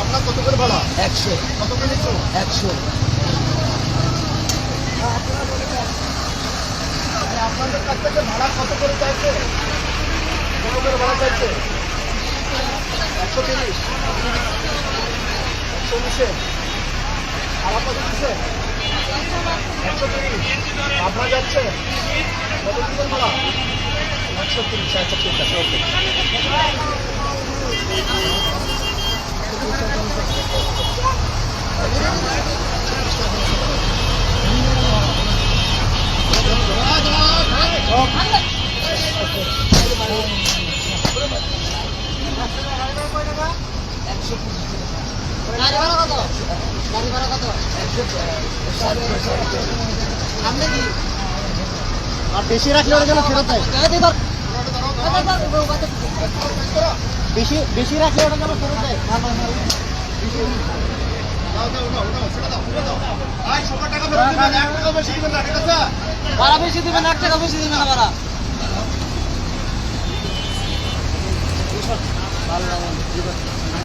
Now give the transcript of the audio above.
আপনার কত করে ভাড়া? একশো। কত করে নিচ্ছ? একশো। আপনাদের কাছ থেকে ভাড়া কত করে চাইছে? কত করে ভাড়া চাইছে? একশো তিরিশ। একশো উনিশে আর আপনার দিচ্ছে একশো তিরিশ। আপনার যাচ্ছে একশো তিরিশ ঠিক আছে ওকে কি আর বেশি রাখলে ওরা যেন ফেরত দেয়। বেশি বেশি রাখলে ওটা যেন ফেরত দেয়। ভাড়া বেশি দিবেন, এক টাকা বেশি দিবেন ভাড়া। ভালো